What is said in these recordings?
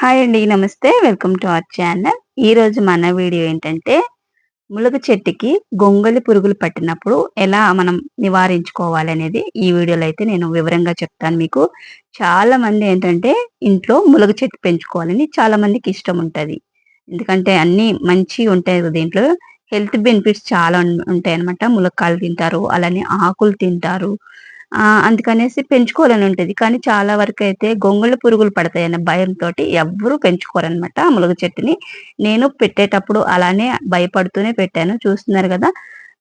Hi అండి నమస్తే. Welcome to our channel. ఈరోజు మన వీడియో ఏంటంటే ములగ చెట్టుకి గొంగళి పురుగులు పట్టినప్పుడు ఎలా మనం నివారించుకోవాలి అనేది ఈ వీడియోలో అయితే నేను వివరంగా చెప్తాను మీకు. చాలా మంది ఏంటంటే ఇంట్లో ములగ చెట్టు పెంచుకోవాలని చాలా మందికి ఇష్టం ఉంటుంది. ఎందుకంటే అన్నీ మంచి ఉంటాయి కదా దీంట్లో. హెల్త్ బెనిఫిట్స్ చాలా ఉంటాయి అనమాట ములక్కాయలు తింటారు అలానే ఆకులు తింటారు. అందుకనేసి పెంచుకోవాలని ఉంటుంది. కానీ చాలా వరకు అయితే గొంగళ పురుగులు పడతాయన్న భయంతో ఎవ్వరూ పెంచుకోరనమాట ములగ చెట్టుని. నేను పెట్టేటప్పుడు అలానే భయపడుతూనే పెట్టాను. చూస్తున్నారు కదా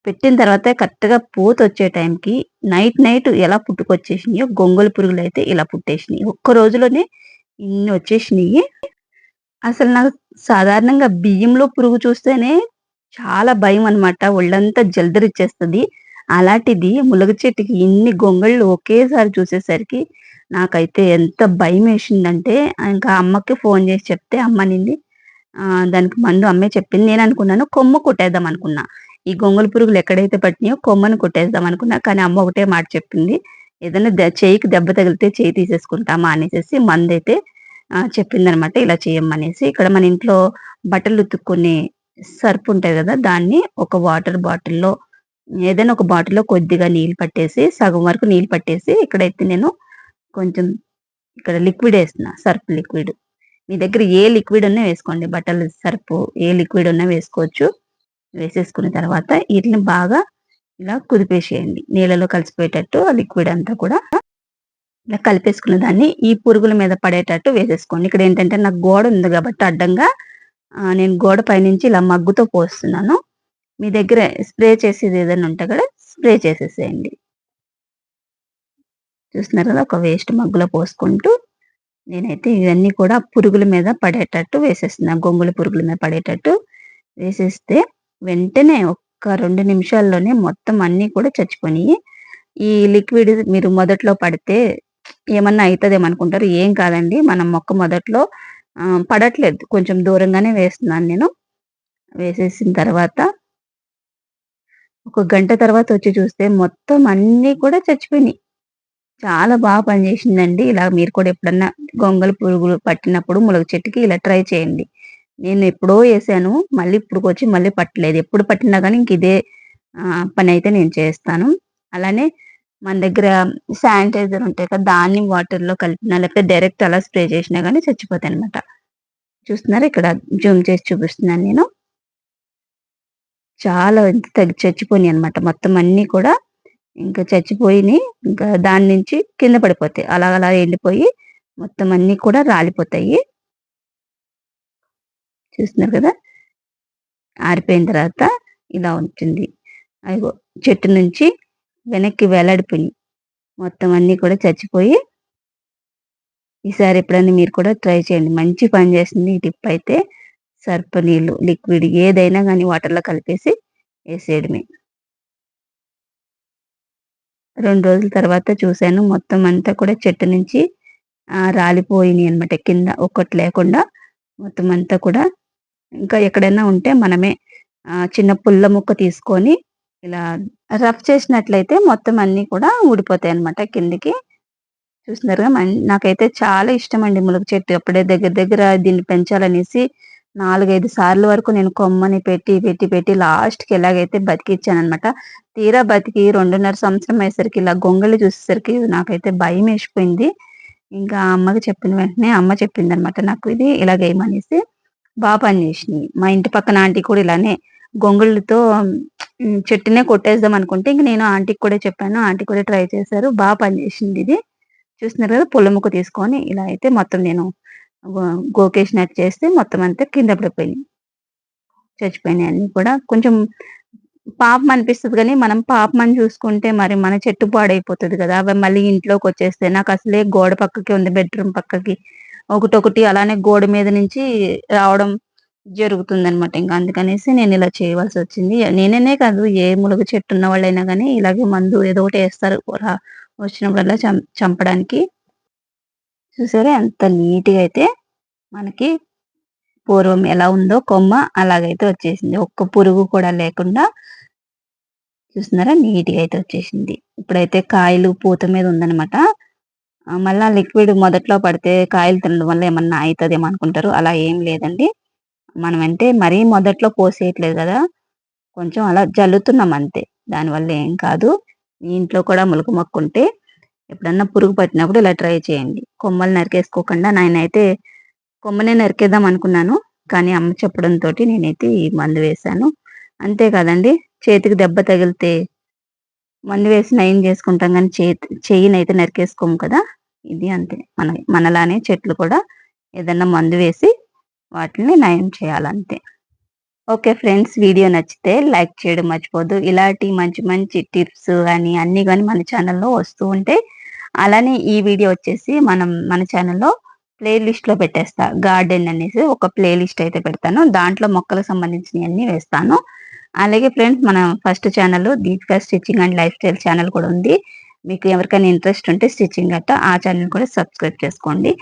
పెట్టిన తర్వాత కరెక్ట్గా పూత వచ్చే టైంకి నైట్ నైట్ ఎలా పుట్టుకొచ్చేసినాయో గొంగళ పురుగులు అయితే ఇలా పుట్టేసినాయి. ఒక్క రోజులోనే ఇన్ని వచ్చేసినాయి. అసలు నాకు సాధారణంగా బియ్యంలో పురుగు చూస్తేనే చాలా భయం అనమాట ఒళ్ళంతా జల్దరిచ్చేస్తుంది. అలాంటిది ములగ చెట్టుకి ఇన్ని గొంగళ్ళు ఒకేసారి చూసేసరికి నాకైతే ఎంత భయం వేసిందంటే ఇంకా అమ్మకి ఫోన్ చేసి చెప్తే అమ్మ నింది దానికి మందు అమ్మే చెప్పింది నేను అనుకున్నాను కొమ్మ కొట్టేద్దాం అనుకున్నా. ఈ గొంగళ పురుగులు ఎక్కడైతే పట్టినాయో కొమ్మను కొట్టేద్దాం అనుకున్నా కానీ అమ్మ ఒకటే మాట చెప్పింది ఏదైనా చేయికి దెబ్బ తగిలితే చేయి తీసేసుకుంటామా? అనేసి మందు అయితే చెప్పిందనమాట ఇలా చేయమనేసి ఇక్కడ మన ఇంట్లో బట్టలు ఉతుక్కునే సర్ఫ్ ఉంటుంది కదా దాన్ని ఒక వాటర్ బాటిల్లో ఏదైనా ఒక బాటిల్లో కొద్దిగా నీళ్ళు పట్టేసి సగం వరకు నీళ్ళు పట్టేసి ఇక్కడైతే నేను కొంచెం ఇక్కడ లిక్విడ్ వేస్తున్నా సర్ఫ్ లిక్విడ్. మీ దగ్గర ఏ లిక్విడ్ ఉన్నా వేసుకోండి బట్టల సర్ఫ్ ఏ లిక్విడ్ ఉన్నా వేసుకోవచ్చు. వేసేసుకున్న తర్వాత వీటిని బాగా ఇలా కుదిపేసేయండి. నీళ్ళలో కలిసిపోయేటట్టు ఆ లిక్విడ్ అంతా కూడా ఇలా కలిపేసుకున్న దాన్ని ఈ పురుగుల మీద పడేటట్టు వేసేసుకోండి. ఇక్కడ ఏంటంటే నాకు గోడ ఉంది కాబట్టి అడ్డంగా నేను గోడ పైనుంచి ఇలా మగ్గుతో పోస్తున్నాను. మీ దగ్గర స్ప్రే చేసేది ఏదైనా ఉంటే కూడా స్ప్రే చేసేసేయండి. చూస్తున్నారు కదా ఒక వేస్ట్ మగ్గులో పోసుకుంటూ నేనైతే ఇవన్నీ కూడా పురుగుల మీద పడేటట్టు వేసేస్తున్నా. గొంగుల పురుగుల మీద పడేటట్టు వేసేస్తే వెంటనే ఒక్క రెండు నిమిషాల్లోనే మొత్తం అన్నీ కూడా చచ్చిపోయి ఈ లిక్విడ్ మీరు మొదట్లో పడితే ఏమన్నా అవుతుందేమో అనుకుంటారు. ఏం కాదండి మనం మొక్క మొదట్లో పడట్లేదు. కొంచెం దూరంగానే వేస్తున్నాను నేను. వేసేసిన తర్వాత ఒక గంట తర్వాత వచ్చి చూస్తే మొత్తం అన్నీ కూడా చచ్చిపోయినాయి. చాలా బాగా పనిచేసిందండి ఇలా మీరు కూడా ఎప్పుడన్నా గొంగల పురుగులు పట్టినప్పుడు ములగ చెట్టుకి ఇలా ట్రై చేయండి. నేను ఎప్పుడో వేసాను. మళ్ళీ ఇప్పుడు వచ్చి మళ్ళీ పట్టలేదు. ఎప్పుడు పట్టినా కానీ ఇంక ఇదే పని అయితే నేను చేస్తాను. అలానే మన దగ్గర శానిటైజర్ ఉంటాయి కదా దాన్ని వాటర్లో కలిపినా లేకపోతే డైరెక్ట్ అలా స్ప్రే చేసినా కానీ చచ్చిపోతాయి అనమాట చూస్తున్నారు? ఇక్కడ జూమ్ చేసి చూపిస్తున్నాను నేను. చాలా తగ్గి చచ్చిపోయినాయి అనమాట మొత్తం అన్నీ కూడా ఇంకా చచ్చిపోయినాయి. ఇంకా దాని నుంచి కింద పడిపోతాయి. అలా అలా ఎండిపోయి మొత్తం అన్నీ కూడా రాలిపోతాయి. చూస్తున్నారు కదా? ఆరిపోయిన తర్వాత ఇలా ఉంటుంది. అదిగో చెట్టు నుంచి వెనక్కి వేలాడిపోయి మొత్తం అన్నీ కూడా చచ్చిపోయి ఈసారి ఎప్పుడైనా మీరు కూడా ట్రై చేయండి. మంచి పని చేస్తుంది ఈ టిప్ అయితే. సర్ప నీళ్ళు లిక్విడ్ ఏదైనా కానీ వాటర్లో కలిపేసి వేసేయడమే రెండు రోజుల తర్వాత చూశాను మొత్తం అంతా కూడా చెట్టు నుంచి రాలిపోయినాయి అనమాట కింద ఒక్కటి లేకుండా మొత్తం అంతా కూడా. ఇంకా ఎక్కడైనా ఉంటే మనమే చిన్న పుల్ల ముక్క తీసుకొని ఇలా రఫ్ చేసినట్లయితే మొత్తం అన్నీ కూడా ఊడిపోతాయి అనమాట కిందికి. చూసినారుగా నాకైతే చాలా ఇష్టం అండి ములగ చెట్టు. అప్పుడే దగ్గర దగ్గర దీన్ని పెంచాలనేసి నాలుగైదు సార్లు వరకు నేను కొమ్మని పెట్టి పెట్టి పెట్టి లాస్ట్కి ఎలాగైతే బతికిచ్చాను అనమాట తీరా బతికి రెండున్నర సంవత్సరం అయ్యేసరికి ఇలా గొంగళి చూసేసరికి నాకైతే భయం వేసిపోయింది. ఇంకా అమ్మకి చెప్పిన వెంటనే అమ్మ చెప్పింది అనమాట నాకు ఇది ఇలాగేయమనేసి బాగా పనిచేసినాయి మా ఇంటి పక్కన ఆంటీ కూడా ఇలానే గొంగుళ్ళతో చెట్టునే కొట్టేద్దాం అనుకుంటే ఇంక నేను ఆంటీకి కూడా చెప్పాను. ఆంటీ కూడా ట్రై చేశారు. బాగా పనిచేసింది ఇది. చూస్తున్నారు కదా పొలముకు తీసుకొని ఇలా అయితే మొత్తం నేను గోకేసినట్టు చేస్తే మొత్తం అంతా కింద పడిపోయినాయి. చచ్చిపోయినాయి అన్ని కూడా. కొంచెం పాపం అనిపిస్తుంది కానీ మనం పాపమని చూసుకుంటే మరి మన చెట్టు పాడైపోతుంది కదా. అవి మళ్ళీ ఇంట్లోకి వచ్చేస్తే నాకు అసలే గోడ పక్కకి ఉంది బెడ్రూమ్ పక్కకి. ఒకటొకటి అలానే గోడ మీద నుంచి రావడం జరుగుతుంది అనమాట ఇంకా అందుకనేసి నేను ఇలా చేయవలసి వచ్చింది. నేననే కాదు ఏ ములుగు చెట్టు ఉన్న వాళ్ళైనా కానీ ఇలాగే మందు ఏదో ఒకటి వేస్తారు. వచ్చినప్పుడల్లా చంపడానికి. చూసారా? ఎంత నీట్గా అయితే మనకి పూర్వం ఎలా ఉందో కొమ్మ అలాగైతే వచ్చేసింది. ఒక్క పురుగు కూడా లేకుండా చూస్తున్నారా? నీట్గా అయితే వచ్చేసింది. ఇప్పుడైతే కాయలు పూత మీద ఉందనమాట మళ్ళీ మళ్ళా లిక్విడ్ మొదట్లో పడితే కాయలు తినడం వల్ల ఏమన్నా అవుతుందేమో అనుకుంటారు. అలా ఏం లేదండి. మనం అంటే మరీ మొదట్లో పోసేయట్లేదు కదా. కొంచెం అలా జల్లుతున్నాం అంతే. దానివల్ల ఏం కాదు. మీ ఇంట్లో కూడా ములుగు మొక్కుంటే ఎప్పుడన్నా పురుగు పట్టినప్పుడు ఇలా ట్రై చేయండి. కొమ్మలు నరికేసుకోకుండా నేనైతే కొమ్మనే నరికేద్దాం అనుకున్నాను. కానీ అమ్మ చెప్పడంతో నేనైతే ఈ మందు వేశాను. అంతే కదండి. చేతికి దెబ్బ తగిలితే మందు వేసి నయం చేసుకుంటాం కానీ చేతి చెయ్యినైతే నరికేసుకోము కదా. ఇది అంతే. మన మనలానే చెట్లు కూడా ఏదన్నా మందు వేసి వాటిని నయం చేయాలంతే. ఓకే ఫ్రెండ్స్ వీడియో నచ్చితే లైక్ చేయడం మర్చిపోద్దు ఇలాంటి మంచి మంచి టిప్స్ కానీ అన్ని కానీ మన ఛానల్లో వస్తూ ఉంటాయి అలానే ఈ వీడియో వచ్చేసి మనం మన ఛానల్లో ప్లేలిస్ట్లో లో పెట్టేస్తా. గార్డెన్ అనేసి ఒక ప్లేలిస్ట్ అయితే పెడతాను. దాంట్లో మొక్కలకు సంబంధించినవి అన్నీ వేస్తాను. అలాగే ఫ్రెండ్స్ మన first channel Deepika stitching and lifestyle channel కూడా ఉంది. మీకు ఎవరికైనా ఇంట్రెస్ట్ ఉంటే స్టిచ్చింగ్ గట్ట ఆ ఛానల్ కూడా సబ్స్క్రైబ్ చేసుకోండి.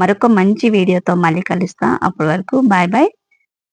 మరొక మంచి వీడియోతో మళ్ళీ కలుస్తా. అప్పటి వరకు bye bye.